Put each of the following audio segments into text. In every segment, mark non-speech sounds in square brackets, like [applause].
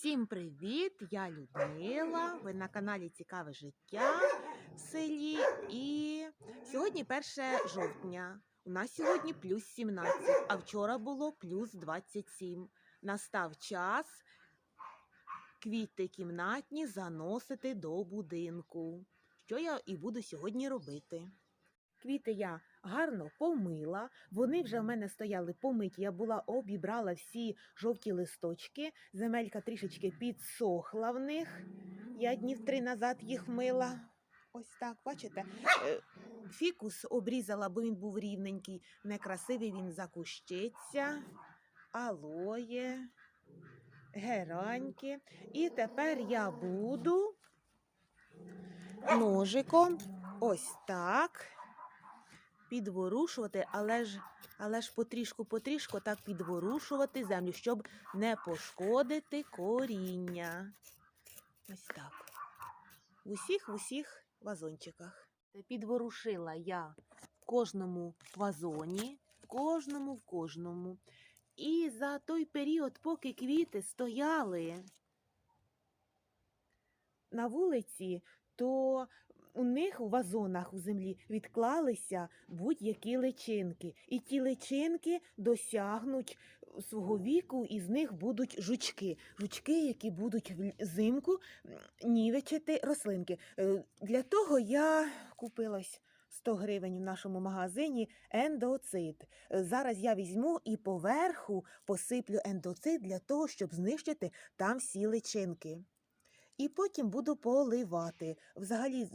Всім привіт! Я Людмила. Ви на каналі Цікаве життя в селі. І сьогодні 1 жовтня. У нас сьогодні плюс 17, а вчора було плюс 27. Настав час квіти кімнатні заносити до будинку. Що я і буду сьогодні робити. Квіти я гарно помила. Вони вже в мене стояли помиті. Я була обібрала всі жовті листочки. Земелька трішечки підсохла в них. Я днів три назад їх мила. Ось так, бачите? Е, Фікус обрізала, бо він був рівненький, некрасивий він закущиться, алоє, гераньки. І тепер я буду ножиком ось так підворушувати, але ж, але ж потрішку-потрішку так підворушувати землю, щоб не пошкодити коріння. Ось так. В усіх в усіх вазончиках. Підворушила я в кожному вазоні, в кожному, в кожному. І за той період, поки квіти стояли на вулиці, то у них у вазонах у землі відклалися будь-які личинки. І ті личинки досягнуть свого віку, і з них будуть жучки. Жучки, які будуть взимку нівечити рослинки. Е, Для того я купилась 100 гривень в нашому магазині ендоцид. Е, Зараз я візьму і поверху посиплю ендоцид для того, щоб знищити там всі личинки. І потім буду поливати. Взагалі,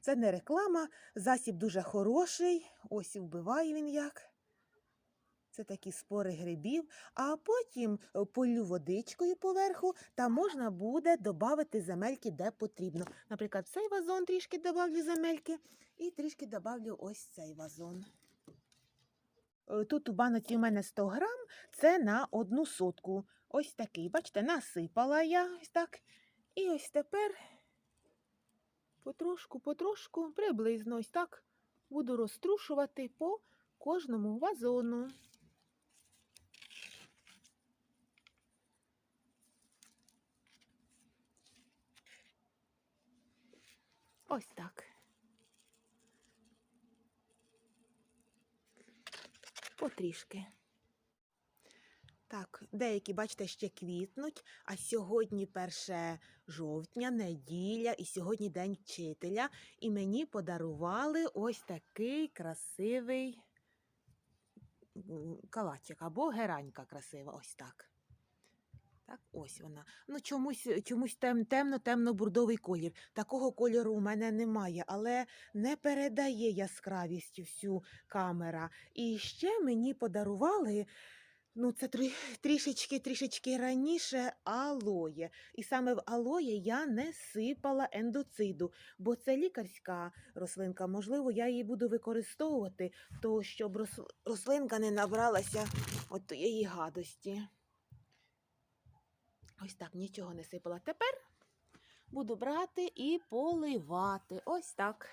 це не реклама, засіб дуже хороший. Ось вбиває він як. Це такі спори грибів. А потім е, полю водичкою поверху, та можна буде додати земельки, де потрібно. Наприклад, цей вазон трішки добавлю земельки і трішки добавлю ось цей вазон. Е, Тут у баноці у мене 100 грам, це на одну сотку. Ось такий. Бачите, насипала я ось так. І ось тепер потрошку, потрошку, приблизно ось так буду розтрушувати по кожному вазону. Ось так. Потрішки. Так, деякі, бачите, ще квітнуть, а сьогодні 1 жовтня, неділя, і сьогодні день вчителя. І мені подарували ось такий красивий калачик або геранька красива, ось так. Так, ось вона. Ну, чомусь, чомусь тем, темно-темно-бурдовий колір. Такого кольору у мене немає, але не передає яскравість всю камера. І ще мені подарували. Ну, це трі- трішечки, трішечки раніше алоє. І саме в алоє я не сипала ендоциду, бо це лікарська рослинка. Можливо, я її буду використовувати, то щоб рослинка не набралася от тієї гадості. Ось так, нічого не сипала. Тепер буду брати і поливати. Ось так.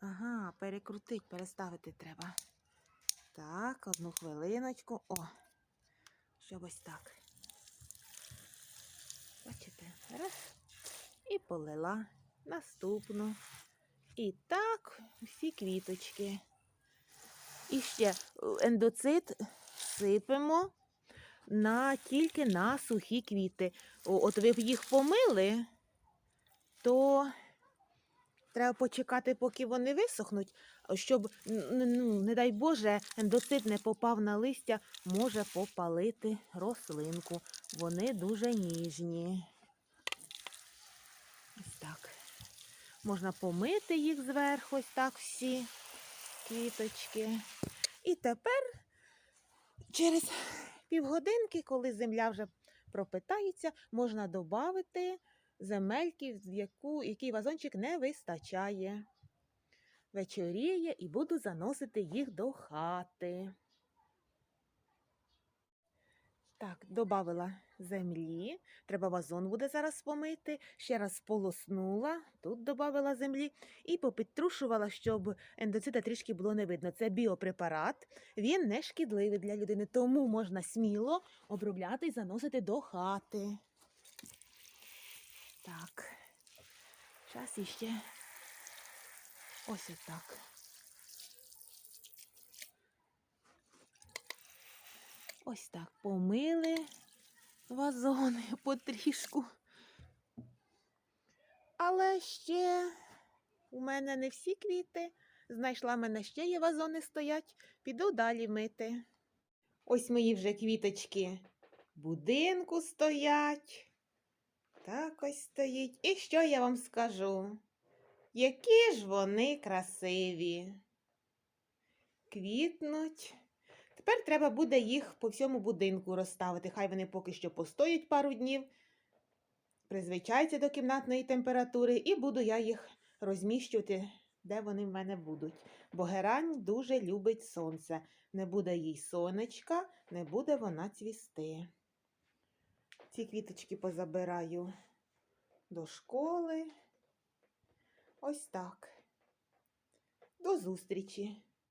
Ага, перекрутить, переставити треба. Так, одну хвилиночку. О, щоб ось так. Бачите? Раз. І полила наступну. І так, всі квіточки. І ще ендоцит сипемо на, тільки на сухі квіти. От ви їх помили, то треба почекати, поки вони висохнуть, щоб, ну, не дай Боже, ендоцит не попав на листя, може попалити рослинку. Вони дуже ніжні. Ось так. Можна помити їх зверху, ось так всі квіточки. І тепер через півгодинки, коли земля вже пропитається, можна додати земельки, в яку, який вазончик не вистачає. Вечоріє і буду заносити їх до хати. Так, додавила землі. Треба вазон буде зараз помити. Ще раз полоснула, тут додавила землі і попідтрушувала, щоб ендоцита трішки було не видно. Це біопрепарат. Він не шкідливий для людини, тому можна сміло обробляти і заносити до хати. Так. Час іще. Ось отак. Ось так помили вазони [laughs] потрішку. Але ще у мене не всі квіти. Знайшла мене ще є вазони стоять. Піду далі мити. Ось мої вже квіточки будинку стоять. Так ось стоїть. І що я вам скажу? Які ж вони красиві. Квітнуть. Тепер треба буде їх по всьому будинку розставити. Хай вони поки що постоять пару днів, призвичаються до кімнатної температури, і буду я їх розміщувати, де вони в мене будуть. Бо герань дуже любить сонце. Не буде їй сонечка, не буде вона цвісти. Ці квіточки позабираю до школи. Ось так. До зустрічі!